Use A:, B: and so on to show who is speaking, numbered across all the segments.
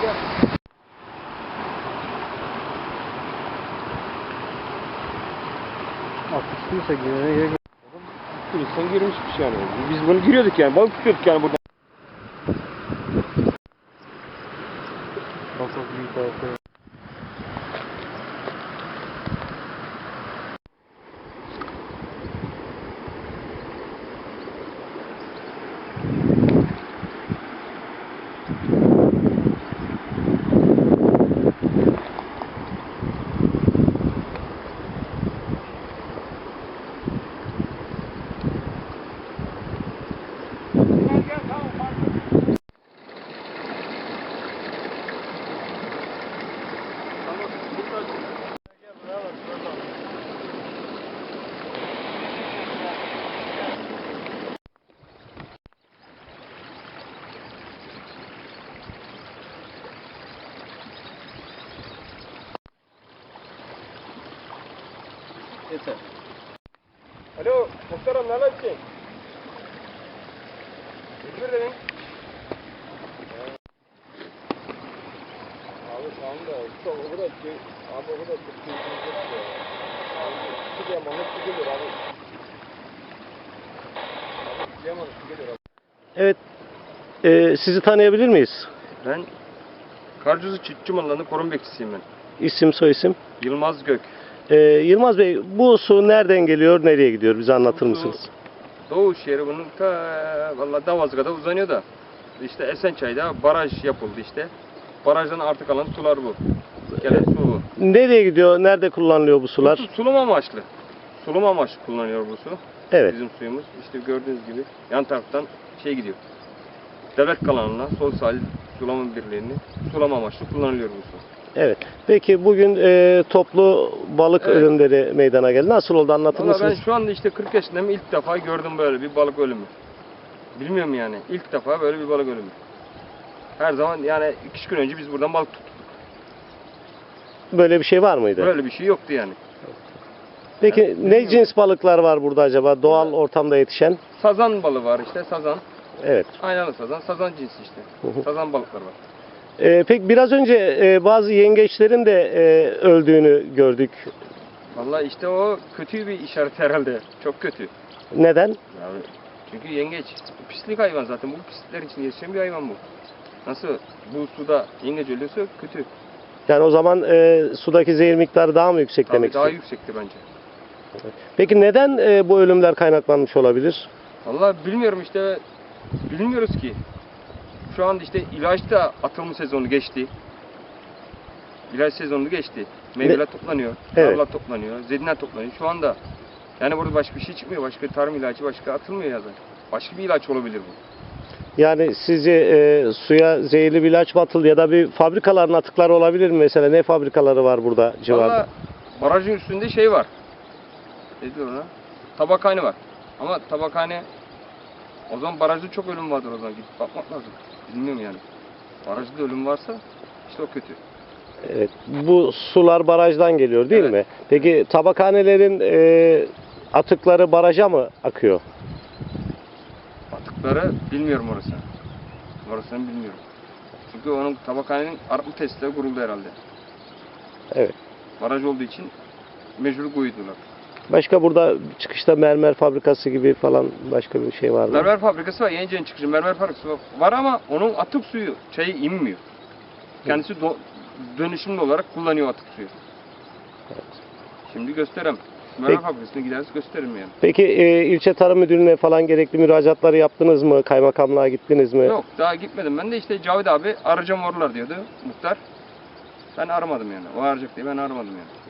A: gel.
B: Atıştıysa girene gerek yok.
A: Turistten girmişmiş yani. Biz bunu giriyorduk yani. Balık tutuyorduk yani burada.
B: Bak bak büyük balıklar.
A: Yeter. Alo, muhtarım ne yapıyorsun? Özür dilerim. Abi tamam da çok o kadar ki abi o kadar çok keyifli yok ya. Abi şu diyamanlık şu geliyor abi. Abi diyamanlık şu geliyor abi.
B: Evet. Ee, sizi tanıyabilir miyiz?
A: Ben Karcuzu Çiftçi Malları'nın korun bekçisiyim ben.
B: İsim soyisim.
A: Yılmaz Gök.
B: Ee, Yılmaz Bey bu su nereden geliyor, nereye gidiyor? Bize anlatır mısınız?
A: Doğuş yeri bunun ta valla Davazga'da uzanıyor da işte Esençay'da baraj yapıldı işte. Barajdan artık kalan sular bu. Gelen su bu.
B: Nereye gidiyor, nerede kullanılıyor bu sular?
A: Bu su sulama amaçlı. Sulama amaçlı kullanıyor bu su.
B: Evet.
A: Bizim suyumuz. İşte gördüğünüz gibi yan taraftan şey gidiyor. Devlet kanalına, sol sahil sulama birliğini sulama amaçlı kullanılıyor bu su.
B: Evet. Peki bugün e, toplu balık
A: Evet.
B: ölümleri meydana geldi. Nasıl oldu anlatır
A: Valla ben
B: mısınız?
A: şu anda işte 40 yaşındayım ilk defa gördüm böyle bir balık ölümü. Bilmiyorum yani. İlk defa böyle bir balık ölümü. Her zaman yani iki üç gün önce biz buradan balık tuttuk.
B: Böyle bir şey var mıydı?
A: Böyle bir şey yoktu yani.
B: Peki
A: Evet,
B: ne cins balıklar var burada acaba? Doğal ortamda yetişen?
A: Sazan balığı var işte sazan.
B: Evet.
A: Aynalı sazan. Sazan cinsi işte. Sazan balıklar var.
B: Ee, peki biraz önce e, bazı yengeçlerin de e, öldüğünü gördük.
A: Vallahi işte o kötü bir işaret herhalde. Çok kötü.
B: Neden?
A: Yani çünkü yengeç pislik hayvan zaten. Bu pislikler için yaşayan bir hayvan bu. Nasıl bu suda yengeç ölüyorsa kötü.
B: Yani o zaman e, sudaki zehir miktarı daha mı yüksek
A: Tabii
B: demek
A: daha
B: istiyor?
A: yüksekti bence.
B: Peki neden e, bu ölümler kaynaklanmış olabilir?
A: Vallahi bilmiyorum işte bilmiyoruz ki. Şu anda işte ilaç da atılma sezonu geçti. İlaç sezonu geçti. Meyveler toplanıyor,
B: Evet.
A: tarlalar toplanıyor, zeytinler toplanıyor. Şu anda yani burada başka bir şey çıkmıyor. Başka tarım ilacı başka atılmıyor ya da. Başka bir ilaç olabilir bu.
B: Yani sizce e, suya zehirli bir ilaç mı atıldı ya da bir fabrikaların atıkları olabilir mi mesela? Ne fabrikaları var burada civarda?
A: Valla barajın üstünde şey var. Ne diyor ona? Tabakhane var. Ama tabakhane o zaman barajda çok ölüm vardır o zaman. Gidip bakmak lazım. Bilmiyorum yani. Barajda ölüm varsa işte o kötü.
B: Evet. Bu sular barajdan geliyor değil
A: Evet.
B: mi? Peki tabakhanelerin e, atıkları baraja mı akıyor?
A: Atıkları bilmiyorum orasını. Orasını bilmiyorum. Çünkü onun tabakhanenin arıtma testleri kuruldu herhalde.
B: Evet.
A: Baraj olduğu için mecbur koydular.
B: Başka burada çıkışta mermer fabrikası gibi falan başka bir şey var mı?
A: Mermer fabrikası var. Yenice'nin çıkışı mermer fabrikası var- var ama onun atık suyu çayı inmiyor. Kendisi do- dönüşümlü olarak kullanıyor atık suyu. Şimdi gösterem. Mermer
B: Peki.
A: fabrikasına gideriz gösteririm yani.
B: Peki e, ilçe tarım müdürlüğüne falan gerekli müracaatları yaptınız mı? Kaymakamlığa gittiniz mi?
A: Yok daha gitmedim. Ben de işte Cavit abi arayacağım oralar diyordu muhtar. Ben aramadım yani. O arayacak diye ben aramadım yani.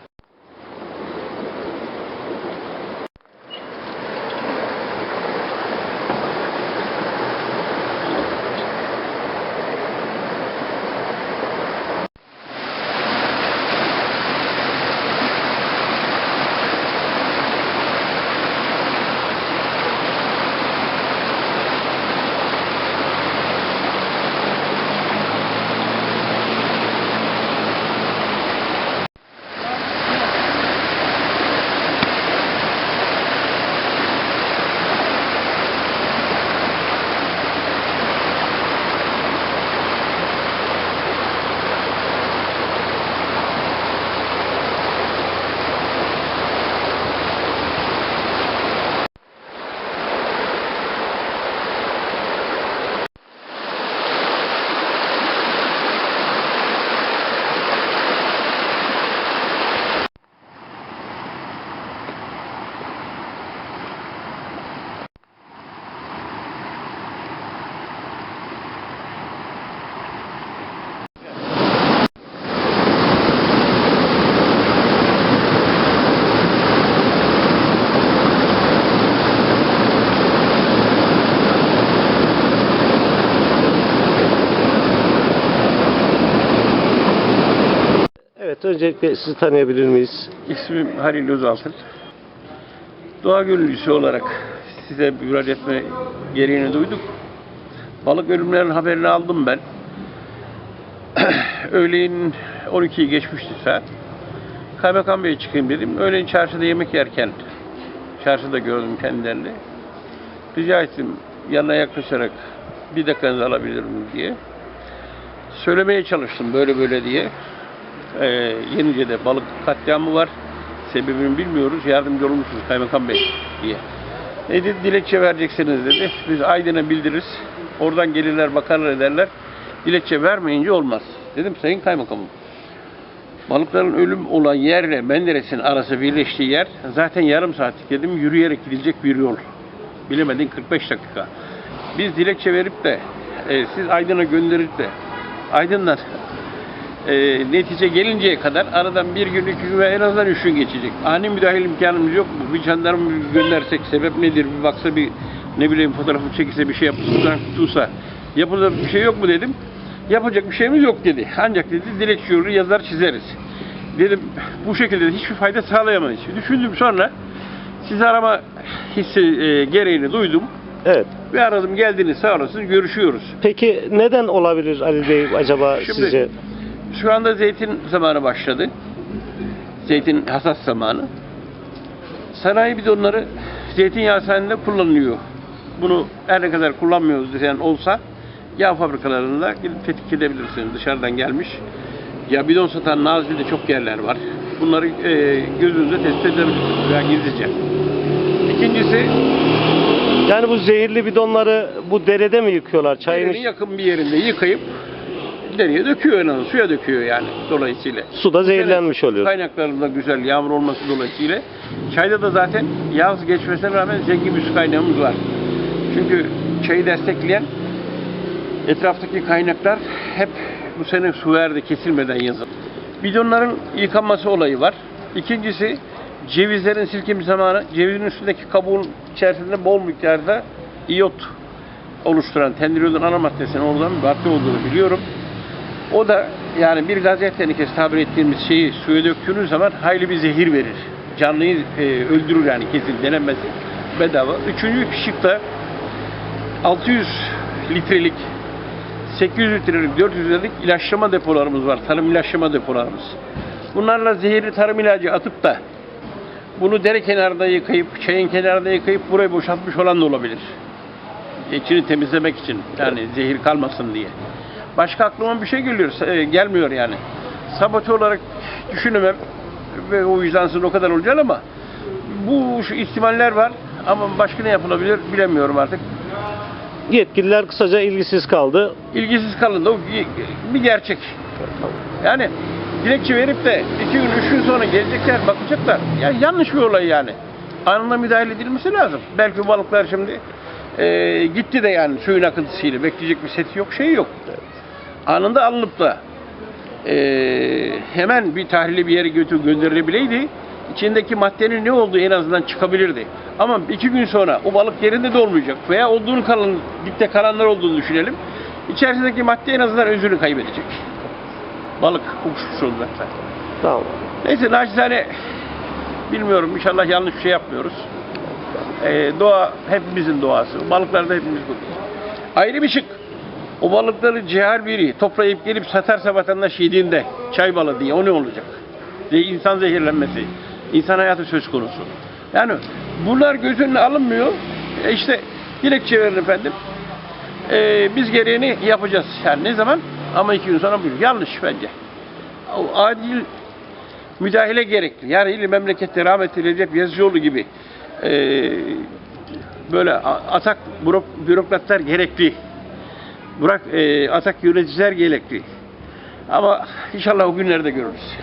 B: Öncelikle sizi tanıyabilir miyiz?
C: İsmim Halil Özaltın. Doğa gönüllüsü olarak size müracaat etme gereğini duyduk. Balık ölümlerinin haberini aldım ben. Öğleyin 12'yi geçmişti saat. Kaymakam Bey'e çıkayım dedim. Öğleyin çarşıda yemek yerken çarşıda gördüm kendilerini. Rica ettim yanına yaklaşarak bir dakikanızı alabilir miyim diye. Söylemeye çalıştım böyle böyle diye. Ee, Yenice'de balık katliamı var. Sebebini bilmiyoruz. Yardımcı olur musunuz Kaymakam Bey diye. Ne dedi? Dilekçe vereceksiniz dedi. Biz Aydın'a bildiririz. Oradan gelirler bakarlar ederler. Dilekçe vermeyince olmaz. Dedim Sayın Kaymakamım. Balıkların ölüm olan yerle Menderes'in arası birleştiği yer zaten yarım saatlik dedim yürüyerek gidilecek bir yol. Bilemedin 45 dakika. Biz dilekçe verip de e, siz Aydın'a gönderip de Aydın'dan e, netice gelinceye kadar aradan bir gün, iki gün ve en azından üç gün geçecek. Ani müdahale imkanımız yok mu? Bir jandarma göndersek sebep nedir? Bir baksa bir ne bileyim fotoğrafı çekilse bir şey tutan tutulsa yapılacak bir şey yok mu dedim. Yapacak bir şeyimiz yok dedi. Ancak dedi dilekçe yolu yazar çizeriz. Dedim bu şekilde de hiçbir fayda sağlayamayız. Düşündüm sonra sizi arama hissi e, gereğini duydum
B: Evet.
C: ve aradım geldiniz sağ olasınız görüşüyoruz.
B: Peki neden olabilir Ali Bey acaba
C: Şimdi-
B: sizce?
C: Şu anda zeytin zamanı başladı. Zeytin hasat zamanı. Sanayi bidonları zeytinyağı saniyinde kullanılıyor. Bunu her ne kadar kullanmıyoruz diyen olsa yağ fabrikalarında gidip tetkik edebilirsiniz. Dışarıdan gelmiş. Ya bidon satan Nazilli'de çok yerler var. Bunları e, gözünüzle tespit edebilirsiniz veya gizlice. İkincisi
B: Yani bu zehirli bidonları bu derede mi yıkıyorlar? Çayın
C: derenin yakın bir yerinde yıkayıp dereye döküyor en azından. Suya döküyor yani dolayısıyla.
B: suda zehirlenmiş oluyor.
C: Kaynaklarında güzel yağmur olması dolayısıyla. Çayda da zaten yaz geçmesine rağmen zengin bir su kaynağımız var. Çünkü çayı destekleyen etraftaki kaynaklar hep bu sene su verdi kesilmeden yazın. Bidonların yıkanması olayı var. İkincisi cevizlerin silkimi zamanı cevizin üstündeki kabuğun içerisinde bol miktarda iyot oluşturan tendriyodun ana maddesinin oradan bir madde olduğunu biliyorum. O da yani bir gazet tenekesi tabir ettiğimiz şeyi suya döktüğünüz zaman hayli bir zehir verir. Canlıyı e, öldürür yani kesin denenmesi bedava. Üçüncü şıkta 600 litrelik 800 litrelik, 400 litrelik ilaçlama depolarımız var. Tarım ilaçlama depolarımız. Bunlarla zehirli tarım ilacı atıp da bunu dere kenarında yıkayıp, çayın kenarında yıkayıp burayı boşaltmış olan da olabilir. İçini temizlemek için yani zehir kalmasın diye. Başka aklıma bir şey geliyor, e, gelmiyor yani. Sabote olarak düşünemem ve o vicdansız o kadar olacak ama bu şu ihtimaller var ama başka ne yapılabilir bilemiyorum artık.
B: Yetkililer kısaca ilgisiz kaldı.
C: İlgisiz kalın da o bir gerçek. Yani dilekçe verip de iki gün, üç gün sonra gelecekler, bakacaklar. Ya yanlış bir olay yani. Anında müdahale edilmesi lazım. Belki balıklar şimdi e, gitti de yani suyun akıntısıyla bekleyecek bir seti yok, şey yok. Anında alınıp da e, hemen bir tahlili bir yere götür gönderilebileydi. içindeki maddenin ne olduğu en azından çıkabilirdi. Ama iki gün sonra o balık yerinde de olmayacak veya olduğunu kalan, dipte kalanlar olduğunu düşünelim. İçerisindeki madde en azından özünü kaybedecek. Balık uçmuş olacak zaten.
B: Tamam.
C: Neyse naçizane bilmiyorum inşallah yanlış bir şey yapmıyoruz. Ee, doğa hepimizin doğası. Balıklar da hepimiz bu. Ayrı bir şık. O balıkları cihar biri toplayıp gelip satarsa vatandaş yediğinde çay balığı diye o ne olacak? Ze- İnsan zehirlenmesi, insan hayatı söz konusu. Yani bunlar göz önüne alınmıyor. E işte dilekçe verin efendim. Ee, biz gereğini yapacağız. Yani ne zaman? Ama iki gün sonra buyur. Yanlış bence. Adil müdahale gerekli. Yani ili memlekette rahmetli Recep Yazıcıoğlu gibi e, böyle atak bürok- bürokratlar gerekli. Burak e, atak yöneticiler gerekli. Ama inşallah o günlerde görürüz.